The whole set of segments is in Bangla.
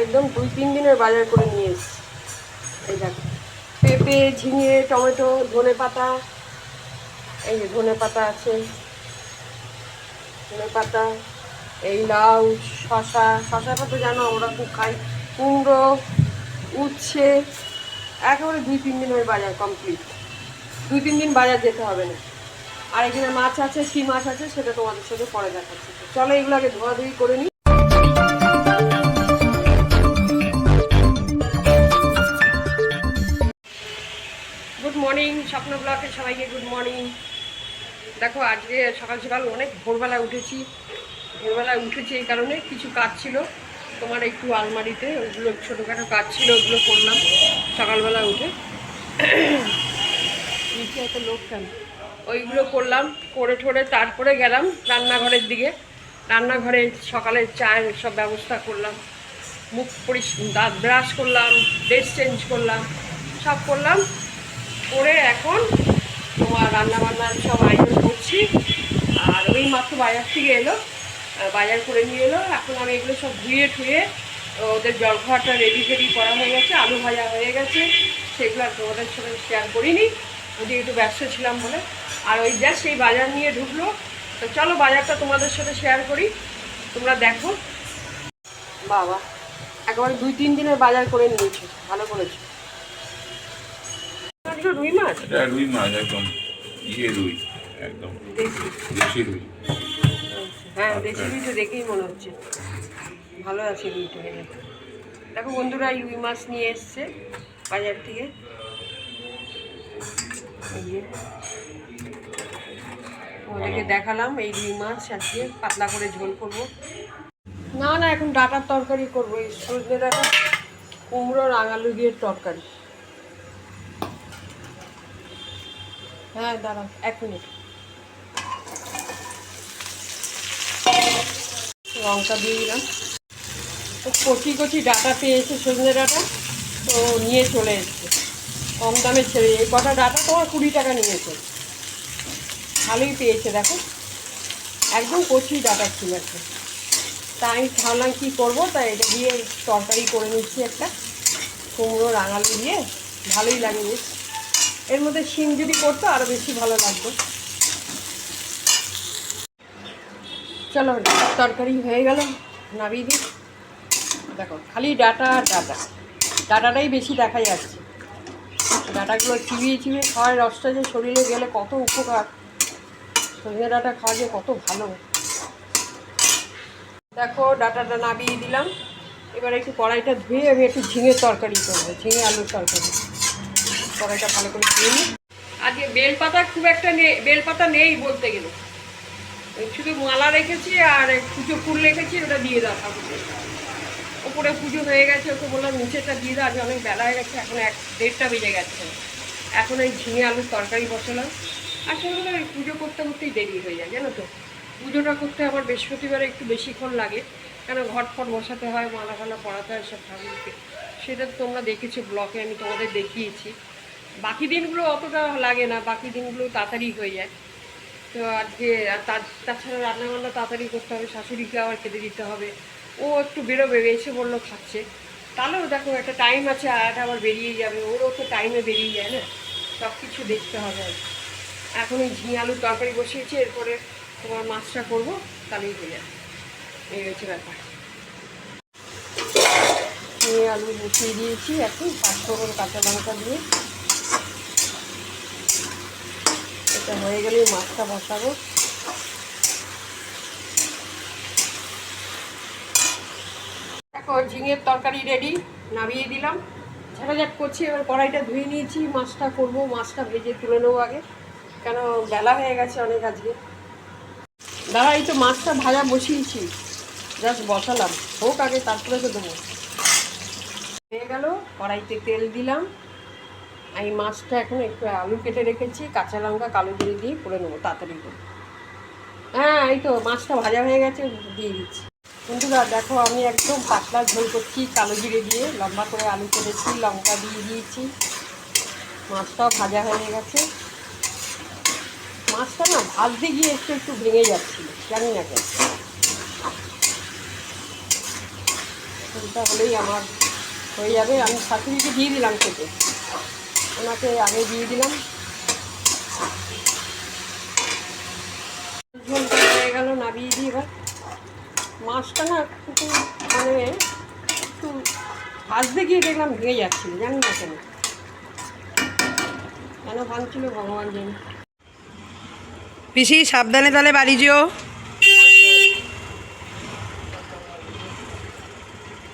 একদম দুই, তিন দিনের বাজার করে নিয়ে এসেছি। এই দেখো, পেঁপে, ঝিঙে, টমেটো, ধনে পাতা, এই যে ধনে পাতা আছে, ধনে পাতা, এই লাউ শশা শশাটা তো জানো আমরা খুব খাই, কুমড়ো, উচ্ছে, একেবারে দুই, তিন দিনের বাজার কমপ্লিট দুই, তিন দিন বাজার যেতে হবে না। আর এখানে মাছ আছে কি মাছ আছে, সেটা তোমাদের সাথে পরে দেখাচ্ছি। চলো এগুলো আগে ধোয়াধুয়ি করে নিই মর্নিং স্বপ্ন ব্লকে সবাইকে গুড মর্নিং দেখো, আজকে সকাল সকাল অনেক ভোরবেলা উঠেছি। ভোরবেলা উঠেছি এই কারণে কিছু কাজ ছিল। তোমার একটু আলমারিতে ওগুলো ছোটোখাটো কাজ ছিল, ওগুলো করলাম সকালবেলা উঠে। নিচে একটা লোক কেন? ওইগুলো করলাম, করে ঠোরে তারপরে গেলাম রান্নাঘরের দিকে। রান্নাঘরে সকালে চায়ের সব ব্যবস্থা করলাম। মুখ পরিষ দাঁত ব্রাশ করলাম ড্রেস চেঞ্জ করলাম। সব করলাম। করে এখন তোমার রান্না বান্নার সব আয়োজন করছি। আর ওই মাত্র বাজার থেকে এলো বাজার করে নিয়ে এলো। এখন আমি এগুলো সব ধুয়ে ঠুয়ে ওদের জলখাবারটা রেডি ফেডি করা হয়ে গেছে, আলু ভাজা হয়ে গেছে। সেগুলো আর তোমাদের সাথে শেয়ার করিনি, ওদিকে একটু ব্যস্ত ছিলাম বলে। আর ওই যা সেই বাজার নিয়ে ঢুকলো। তো চলো বাজারটা তোমাদের সাথে শেয়ার করি, তোমরা দেখো। বাবা, একেবারে দুই তিন দিনের বাজার করে নিয়েছো, ভালো করেছ। এগুলো রুই মাছ? এটা রুই মাছ একদম ইয়ে রুই একদম দেশি। রুই। হ্যাঁ দেশি রুই তো দেখেই মনে হচ্ছে। ভালো আছে রুইটা দেখো বন্ধুরা এই রুই মাছ নিয়ে এসছে বাজার থেকে। ওদেরকে দেখালাম এই রুই মাছ আজকে পাতলা করে ঝোল করব। না না এখন ডাটার তরকারি করব এই সজনে ডাটা কুমড়োর আঙালু দিয়ে তরকারি। হ্যাঁ দাঁড়াও এক মিনিট। লঙ্কা দিয়ে দিলাম। তো কচি কচি ডাটা পেয়েছে, সজনে ডাটা। তো নিয়ে চলে এসছে। কম দামে ছেড়ে, এই কটা ডাটা তোমার কুড়ি টাকা নিয়েছে। ভালোই পেয়েছে, দেখো। একদম কচি ডাটা ছিল একটা। তা আমি ভাবলাম কী করব তাই এটা দিয়ে তরকারি করে নিচ্ছি একটা। কুমড়ো, রাঙালি দিয়ে। ভালোই লাগে বেশ এর মধ্যে শিম যদি করতো আরও বেশি ভালো লাগতো। চলো, তরকারি হয়ে গেল, নামিয়ে দিই। দেখো, খালি ডাটা ডাটা। ডাটাটাই বেশি দেখা যাচ্ছে ডাটাগুলো চিবিয়ে চিবিয়ে খাওয়ার রসটা যে শরীরে গেলে কত উপকার। সজনে ডাটা খাওয়া যে কত ভালো। দেখো, ডাটাটা নামিয়ে দিলাম। এবার একটু কড়াইটা ধুয়ে আমি একটু ঝিঙে তরকারি করব, ঝিঙে আলুর তরকারি। কড়াইটা ভালো করে ধুয়ে নিই। আজকে বেলপাতা খুব একটা নেই, বেলপাতা নেই বলতে গেলে। শুধু মালা রেখেছি আর পুজো ফুল রেখেছি, ওটা দিয়ে দাও ওপরে পুজো হয়ে গেছে, ওকে বললাম নিচেটা দিয়ে দাও আজ অনেক বেলা হয়ে গেছে, এখন এক দেড়টা বেজে গেছে। এখন এই ঝিঙে আলুর তরকারি বসালাম। আসলে ওই পুজো করতে করতেই দেরি হয়ে যায়, জানো তো? পুজোটা করতে আবার বৃহস্পতিবারে একটু বেশিক্ষণ লাগে, কেন ঘট ফট বসাতে হয়, মালা ফালা পড়াতে হয় সব ঠাকুরকে। সেটা তোমরা দেখেছ ব্লকে আমি তোমাদের দেখিয়েছি। বাকি দিনগুলো অতটা লাগে না, বাকি দিনগুলো তাড়াতাড়ি হয়ে যায়। তো আজকে তাছাড়া রান্নাবান্না তাড়াতাড়ি করতে হবে, শাশুড়িকে আবার খেতে দিতে হবে। ও একটু বেরোবে, এসে বলল খাচ্ছে। তাহলেও দেখো একটা টাইম আছে আর একটা আবার বেরিয়ে যাবে। ওরও তো টাইমে বেরিয়ে যায় না? সব কিছু দেখতে হবে আর। এখন এই ঝিঙে আলুর তরকারি বসিয়েছি, এরপরে তোমার মাছটা করব, তাহলেই হয়ে যাবে। এই হচ্ছে ব্যাপার। ঝিঙে আলু বসিয়ে দিয়েছি এখন পাঁচশো কাঁচা লঙ্কা দিয়ে। এটা হয়ে গেলেই মাছটা বসাবো। দেখো, ঝিঙের তরকারি রেডি নামিয়ে দিলাম। ঝাঁটাঝাট করছি, এবার কড়াইটা ধুয়ে নিয়েছি, মাছটা করব, মাছটা ভেজে তুলে নেব আগে। কেন, বেলা হয়ে গেছে অনেক আজকে। দাদা, এই তো মাছটা ভাজা বসিয়েছি। জাস্ট বসালাম। হোক আগে, তারপরে তো দেবো। হয়ে গেল, কড়াইতে তেল দিলাম। আমি মাছটা এখন একটু আলু কেটে রেখেছি, কাঁচা লঙ্কা, কালো জিরে দিয়ে করে নেব তাড়াতাড়ি করে। হ্যাঁ এই তো মাছটা ভাজা হয়ে গেছে, দিয়ে দিচ্ছি। বন্ধুরা, দেখো আমি একদম পাতলা ঝোল করছি কালো জিরে দিয়ে, লম্বা করে আলু কেটেছি, লঙ্কা দিয়ে দিয়েছি। মাছটাও ভাজা হয়ে গেছে। মাছটা না ভাজতে গিয়ে একটু একটু ভেঙে যাচ্ছিল, জানি না কেন। হলেই আমার হয়ে যাবে। আমি শাশুড়িকে দিয়ে দিলাম খেতে। ওনাকে আগে দিয়ে দিলাম। হয়ে গেল, নামিয়ে দিই এবার। মাছটা না একটু মানে একটু ভাজতে গিয়ে দেখলাম ভেঙে যাচ্ছিল জানি না কেন। কেন ভাঙছিল ভগবান জানি। পিসি, সাবধানে তাহলে বাড়ি যেও কালকে দোল পূর্ণিমা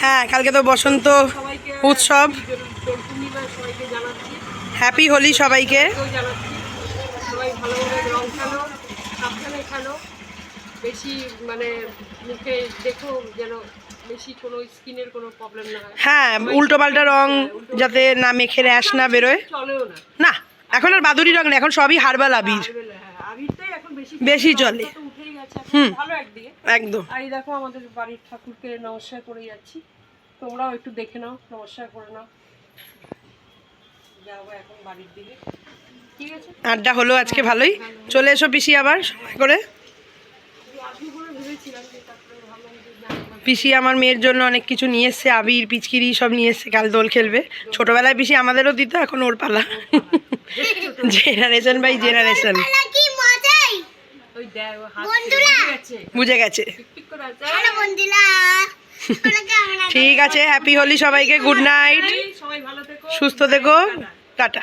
হ্যাঁ কালকে তো বসন্ত উৎসব। হ্যাপি হোলি সবাইকে বেশি মানে মুখে দেখো যেন বেশি কোনো স্কিনের কোনো প্রবলেম না হয়। হ্যাঁ উল্টো পাল্টা রং যাতে না মেখে র্যাশ না বেরোয়। চলেও না। না এখন আর বাদুরি রং না এখন সবই হার্বাল আবির। হ্যাঁ, এখন বেশি বেশি চলে। উঠেই গেছে। হুম। ভালো একদিকে। একদম। আর এই দেখো আমাদের বাড়ির ঠাকুরকে নমস্কার করে যাচ্ছি। তোমরাও একটু দেখে নাও নমস্কার করে নাও। যাব এখন বাড়ির দিকে। ঠিক আছে? আড্ডা হলো আজকে ভালোই। চলে এসো পিসি আবার সময় করে। পিসি আমার মেয়ের জন্য অনেক কিছু নিয়ে এসছে আবির পিচকিরি সব নিয়ে এসছে কাল দোল খেলবে। ছোটবেলায় পিসি আমাদেরও দিত এখন ওর পালা। জেনারেশন বাই জেনারেশন কি মজাই ওই দেখ ও হাত বন্ধুরা! উঠে গেছে বুঝে গেছে? ঠিক আছে হ্যাপি হোলি সবাইকে গুড নাইট সবাই ভালো থেকো। সুস্থ থেকো। টাটা।